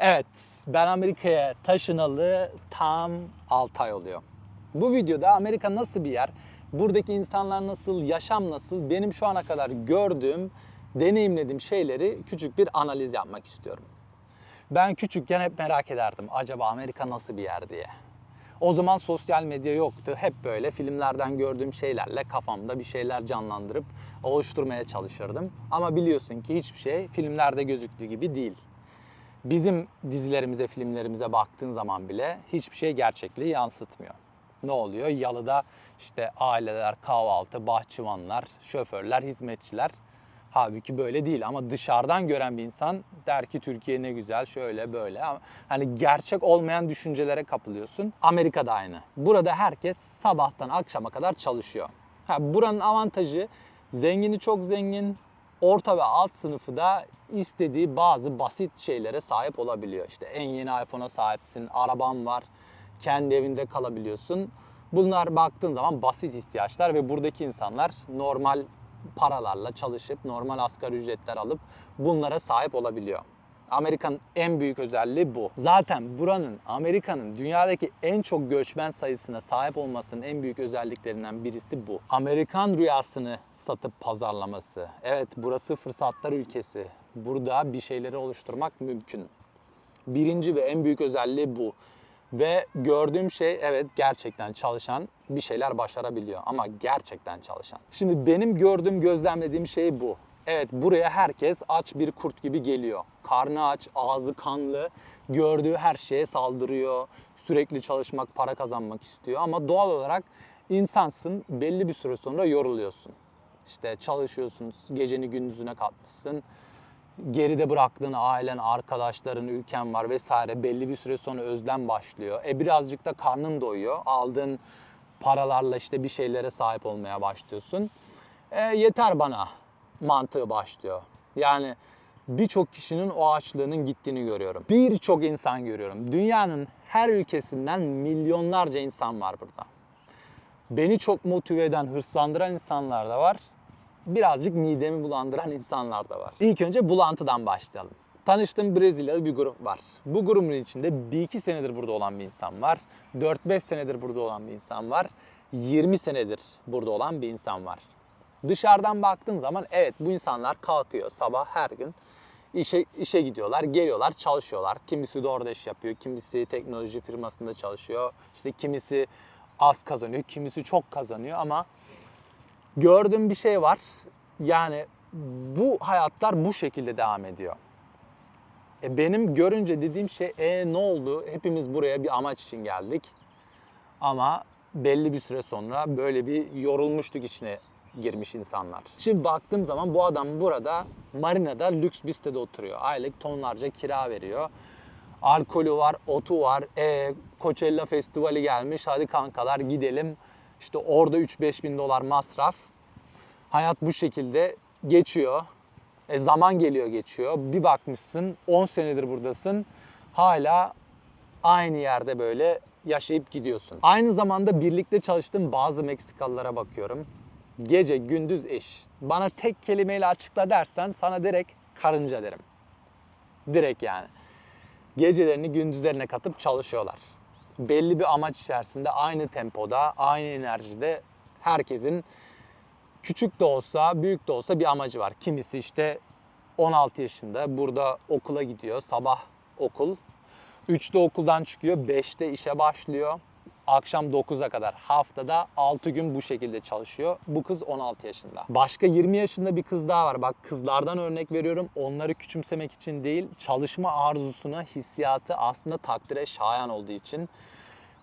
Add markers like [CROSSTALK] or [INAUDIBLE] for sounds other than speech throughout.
Evet, ben Amerika'ya taşınalı tam 6 ay oluyor. Bu videoda Amerika nasıl bir yer, buradaki insanlar nasıl, yaşam nasıl, benim şu ana kadar gördüğüm, deneyimlediğim şeyleri küçük bir analiz yapmak istiyorum. Ben küçükken hep merak ederdim acaba Amerika nasıl bir yer diye. O zaman sosyal medya yoktu. Hep böyle filmlerden gördüğüm şeylerle kafamda bir şeyler canlandırıp oluşturmaya çalışırdım. Ama biliyorsun ki hiçbir şey filmlerde gözüktüğü gibi değil. Bizim dizilerimize, filmlerimize baktığın zaman bile hiçbir şey gerçekliği yansıtmıyor. Ne oluyor? Yalıda işte aileler, kahvaltı, bahçıvanlar, şoförler, hizmetçiler. Halbuki böyle değil ama dışarıdan gören bir insan der ki Türkiye ne güzel şöyle böyle hani gerçek olmayan düşüncelere kapılıyorsun. Amerika'da aynı. Burada herkes sabahtan akşama kadar çalışıyor. Ha, buranın avantajı zengini çok zengin, orta ve alt sınıfı da istediği bazı basit şeylere sahip olabiliyor. İşte en yeni iPhone'a sahipsin, araban var, kendi evinde kalabiliyorsun. Bunlar baktığın zaman basit ihtiyaçlar ve buradaki insanlar normal paralarla çalışıp normal asgari ücretler alıp bunlara sahip olabiliyor. Amerika'nın en büyük özelliği bu. Zaten buranın Amerika'nın dünyadaki en çok göçmen sayısına sahip olmasının en büyük özelliklerinden birisi bu. Amerikan rüyasını satıp pazarlaması. Evet burası fırsatlar ülkesi. Burada bir şeyleri oluşturmak mümkün. Birinci ve en büyük özelliği bu. Ve gördüğüm şey evet gerçekten çalışan bir şeyler başarabiliyor ama gerçekten çalışan. Şimdi benim gördüğüm, gözlemlediğim şey bu. Evet buraya herkes aç bir kurt gibi geliyor. Karnı aç, ağzı kanlı, gördüğü her şeye saldırıyor. Sürekli çalışmak, para kazanmak istiyor ama doğal olarak insansın belli bir süre sonra yoruluyorsun. İşte çalışıyorsun, geceni gündüzüne katmışsın geride bıraktığın ailen, arkadaşların, ülken var vesaire belli bir süre sonra özlem başlıyor. E birazcık da karnın doyuyor. Aldığın paralarla işte bir şeylere sahip olmaya başlıyorsun. E, yeter bana mantığı başlıyor. Yani birçok kişinin o açlığının gittiğini görüyorum. Birçok insan görüyorum. Dünyanın her ülkesinden milyonlarca insan var burada. Beni çok motive eden, hırslandıran insanlar da var birazcık midemi bulandıran insanlar da var. İlk önce bulantıdan başlayalım. Tanıştığım Brezilyalı bir grup var. Bu grubun içinde 1-2 senedir burada olan bir insan var. 4-5 senedir burada olan bir insan var. 20 senedir burada olan bir insan var. Dışarıdan baktığın zaman evet bu insanlar kalkıyor sabah her gün işe, işe gidiyorlar, geliyorlar, çalışıyorlar. Kimisi de iş yapıyor, kimisi teknoloji firmasında çalışıyor. İşte kimisi az kazanıyor, kimisi çok kazanıyor ama gördüğüm bir şey var. Yani bu hayatlar bu şekilde devam ediyor. E benim görünce dediğim şey e ne oldu? Hepimiz buraya bir amaç için geldik. Ama belli bir süre sonra böyle bir yorulmuşluk içine girmiş insanlar. Şimdi baktığım zaman bu adam burada marinada lüks bir sitede oturuyor. Aylık tonlarca kira veriyor. Alkolü var, otu var. E, Coachella Festivali gelmiş. Hadi kankalar gidelim. İşte orada 3-5 bin dolar masraf. Hayat bu şekilde geçiyor. E, zaman geliyor geçiyor. Bir bakmışsın 10 senedir buradasın. Hala aynı yerde böyle yaşayıp gidiyorsun. Aynı zamanda birlikte çalıştığım bazı Meksikalılara bakıyorum. Gece gündüz iş. Bana tek kelimeyle açıkla dersen sana direkt karınca derim. Direkt yani. Gecelerini gündüzlerine katıp çalışıyorlar. Belli bir amaç içerisinde aynı tempoda, aynı enerjide herkesin küçük de olsa, büyük de olsa bir amacı var. Kimisi işte 16 yaşında burada okula gidiyor. Sabah okul. 3'te okuldan çıkıyor, 5'te işe başlıyor. Akşam 9'a kadar haftada 6 gün bu şekilde çalışıyor. Bu kız 16 yaşında. Başka 20 yaşında bir kız daha var. Bak kızlardan örnek veriyorum. Onları küçümsemek için değil, çalışma arzusuna, hissiyatı aslında takdire şayan olduğu için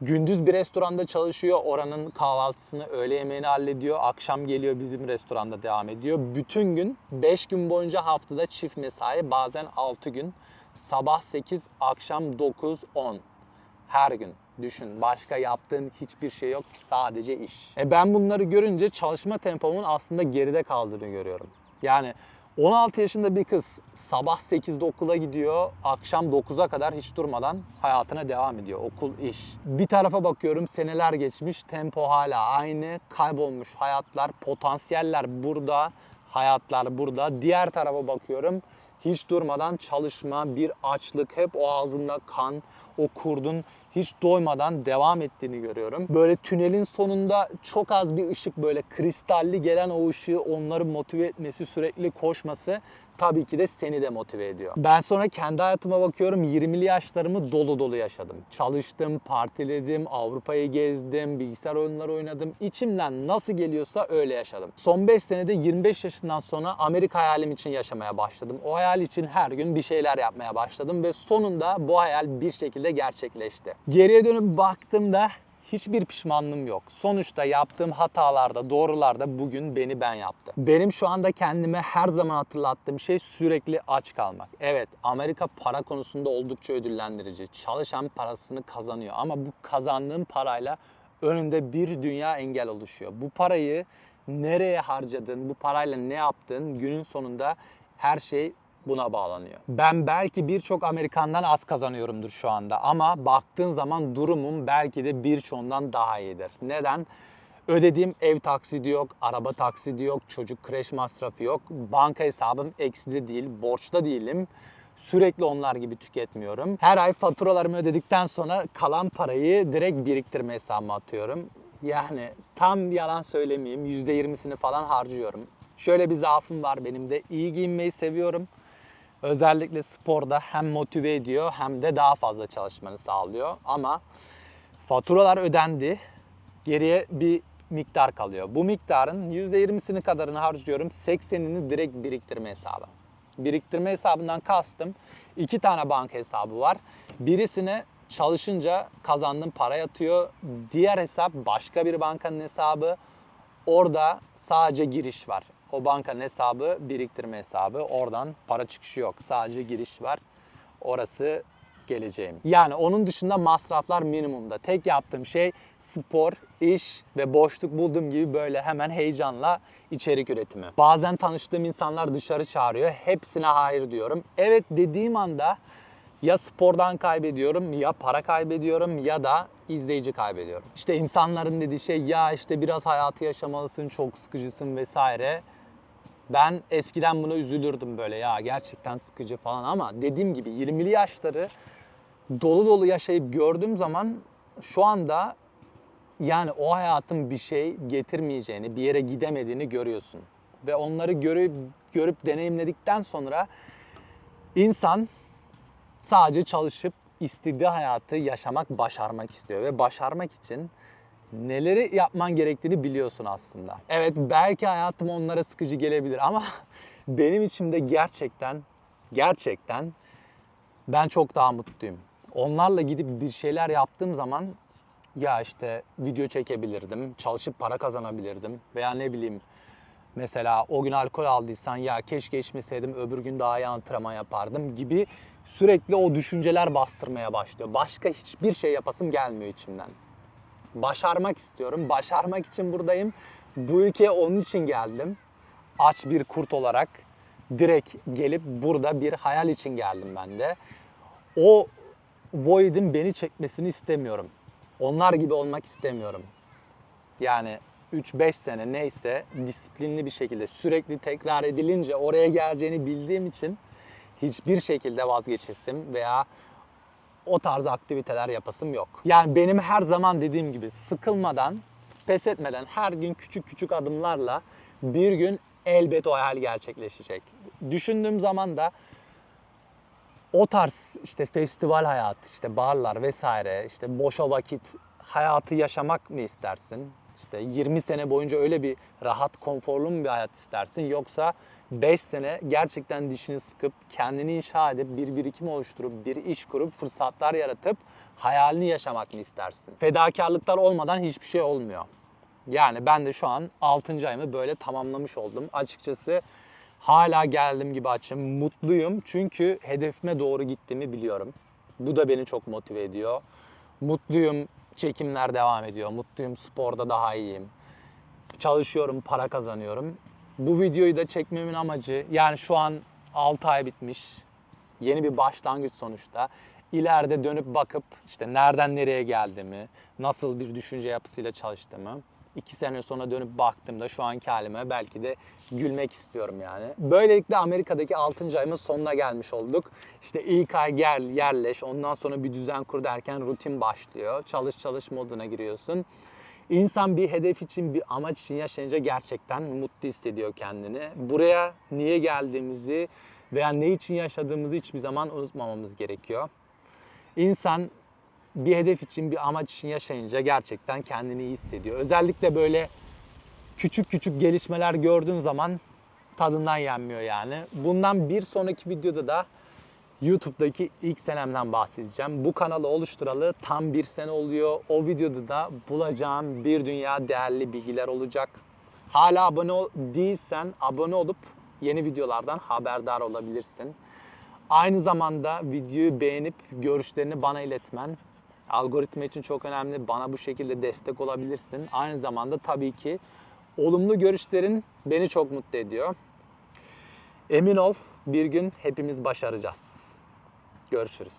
Gündüz bir restoranda çalışıyor. Oranın kahvaltısını, öğle yemeğini hallediyor. Akşam geliyor bizim restoranda devam ediyor. Bütün gün 5 gün boyunca haftada çift mesai bazen 6 gün. Sabah 8, akşam 9, 10. Her gün. Düşün başka yaptığın hiçbir şey yok sadece iş. E ben bunları görünce çalışma tempomun aslında geride kaldığını görüyorum. Yani 16 yaşında bir kız sabah 8'de okula gidiyor, akşam 9'a kadar hiç durmadan hayatına devam ediyor. Okul, iş. Bir tarafa bakıyorum seneler geçmiş, tempo hala aynı, kaybolmuş hayatlar, potansiyeller burada, hayatlar burada. Diğer tarafa bakıyorum hiç durmadan çalışma, bir açlık, hep o ağzında kan, o kurdun hiç doymadan devam ettiğini görüyorum. Böyle tünelin sonunda çok az bir ışık böyle kristalli gelen o ışığı onları motive etmesi, sürekli koşması tabii ki de seni de motive ediyor. Ben sonra kendi hayatıma bakıyorum 20'li yaşlarımı dolu dolu yaşadım. Çalıştım, partiledim, Avrupa'yı gezdim, bilgisayar oyunları oynadım. İçimden nasıl geliyorsa öyle yaşadım. Son 5 senede 25 yaşından sonra Amerika hayalim için yaşamaya başladım. O hayal için her gün bir şeyler yapmaya başladım ve sonunda bu hayal bir şekilde gerçekleşti. Geriye dönüp baktığımda hiçbir pişmanlığım yok. Sonuçta yaptığım hatalarda, doğrularda bugün beni ben yaptı. Benim şu anda kendime her zaman hatırlattığım şey sürekli aç kalmak. Evet, Amerika para konusunda oldukça ödüllendirici. Çalışan parasını kazanıyor ama bu kazandığım parayla önünde bir dünya engel oluşuyor. Bu parayı nereye harcadın, bu parayla ne yaptın günün sonunda her şey buna bağlanıyor. Ben belki birçok Amerikandan az kazanıyorumdur şu anda ama baktığın zaman durumum belki de birçoğundan daha iyidir. Neden? Ödediğim ev taksidi yok, araba taksidi yok, çocuk kreş masrafı yok, banka hesabım ekside değil, borçta değilim. Sürekli onlar gibi tüketmiyorum. Her ay faturalarımı ödedikten sonra kalan parayı direkt biriktirme hesabıma atıyorum. Yani tam yalan söylemeyeyim %20'sini falan harcıyorum. Şöyle bir zaafım var benim de. İyi giyinmeyi seviyorum. Özellikle sporda hem motive ediyor hem de daha fazla çalışmanı sağlıyor. Ama faturalar ödendi. Geriye bir miktar kalıyor. Bu miktarın %20'sini kadarını harcıyorum. 80'ini direkt biriktirme hesabı. Biriktirme hesabından kastım iki tane banka hesabı var. Birisine çalışınca kazandığım para yatıyor. Diğer hesap başka bir bankanın hesabı. Orada sadece giriş var. O bankanın hesabı biriktirme hesabı. Oradan para çıkışı yok. Sadece giriş var. Orası geleceğim. Yani onun dışında masraflar minimumda. Tek yaptığım şey spor, iş ve boşluk bulduğum gibi böyle hemen heyecanla içerik üretimi. Bazen tanıştığım insanlar dışarı çağırıyor. Hepsine hayır diyorum. Evet dediğim anda ya spordan kaybediyorum ya para kaybediyorum ya da izleyici kaybediyorum. İşte insanların dediği şey ya işte biraz hayatı yaşamalısın, çok sıkıcısın vesaire. Ben eskiden buna üzülürdüm böyle ya gerçekten sıkıcı falan ama dediğim gibi 20'li yaşları dolu dolu yaşayıp gördüğüm zaman şu anda yani o hayatın bir şey getirmeyeceğini, bir yere gidemediğini görüyorsun. Ve onları görüp görüp deneyimledikten sonra insan sadece çalışıp istediği hayatı yaşamak, başarmak istiyor ve başarmak için neleri yapman gerektiğini biliyorsun aslında. Evet belki hayatım onlara sıkıcı gelebilir ama [LAUGHS] benim içimde gerçekten gerçekten ben çok daha mutluyum. Onlarla gidip bir şeyler yaptığım zaman ya işte video çekebilirdim, çalışıp para kazanabilirdim veya ne bileyim mesela o gün alkol aldıysan ya keşke içmeseydim öbür gün daha iyi antrenman yapardım gibi sürekli o düşünceler bastırmaya başlıyor. Başka hiçbir şey yapasım gelmiyor içimden. Başarmak istiyorum. Başarmak için buradayım. Bu ülkeye onun için geldim. Aç bir kurt olarak direkt gelip burada bir hayal için geldim ben de. O Void'in beni çekmesini istemiyorum. Onlar gibi olmak istemiyorum. Yani 3-5 sene neyse disiplinli bir şekilde sürekli tekrar edilince oraya geleceğini bildiğim için hiçbir şekilde vazgeçesim veya o tarz aktiviteler yapasım yok. Yani benim her zaman dediğim gibi sıkılmadan, pes etmeden her gün küçük küçük adımlarla bir gün elbet o hayal gerçekleşecek. Düşündüğüm zaman da o tarz işte festival hayatı, işte barlar vesaire, işte boşa vakit hayatı yaşamak mı istersin? İşte 20 sene boyunca öyle bir rahat, konforlu mu bir hayat istersin? Yoksa 5 sene gerçekten dişini sıkıp, kendini inşa edip, bir birikim oluşturup, bir iş kurup, fırsatlar yaratıp hayalini yaşamak mı istersin? Fedakarlıklar olmadan hiçbir şey olmuyor. Yani ben de şu an 6. ayımı böyle tamamlamış oldum. Açıkçası hala geldim gibi açım. Mutluyum çünkü hedefime doğru gittiğimi biliyorum. Bu da beni çok motive ediyor. Mutluyum çekimler devam ediyor. Mutluyum sporda daha iyiyim. Çalışıyorum, para kazanıyorum. Bu videoyu da çekmemin amacı yani şu an 6 ay bitmiş. Yeni bir başlangıç sonuçta. İleride dönüp bakıp işte nereden nereye geldiğimi, nasıl bir düşünce yapısıyla çalıştığımı iki sene sonra dönüp baktığımda şu anki halime belki de gülmek istiyorum yani. Böylelikle Amerika'daki 6. ayımın sonuna gelmiş olduk. İşte ilk ay gel, yerleş, ondan sonra bir düzen kur derken rutin başlıyor. Çalış çalış moduna giriyorsun. İnsan bir hedef için, bir amaç için yaşayınca gerçekten mutlu hissediyor kendini. Buraya niye geldiğimizi veya ne için yaşadığımızı hiçbir zaman unutmamamız gerekiyor. İnsan bir hedef için, bir amaç için yaşayınca gerçekten kendini iyi hissediyor. Özellikle böyle küçük küçük gelişmeler gördüğün zaman tadından yenmiyor yani. Bundan bir sonraki videoda da YouTube'daki ilk senemden bahsedeceğim. Bu kanalı oluşturalı tam bir sene oluyor. O videoda da bulacağım bir dünya değerli bilgiler olacak. Hala abone değilsen abone olup yeni videolardan haberdar olabilirsin. Aynı zamanda videoyu beğenip görüşlerini bana iletmen algoritma için çok önemli. Bana bu şekilde destek olabilirsin. Aynı zamanda tabii ki olumlu görüşlerin beni çok mutlu ediyor. Emin ol bir gün hepimiz başaracağız. Görüşürüz.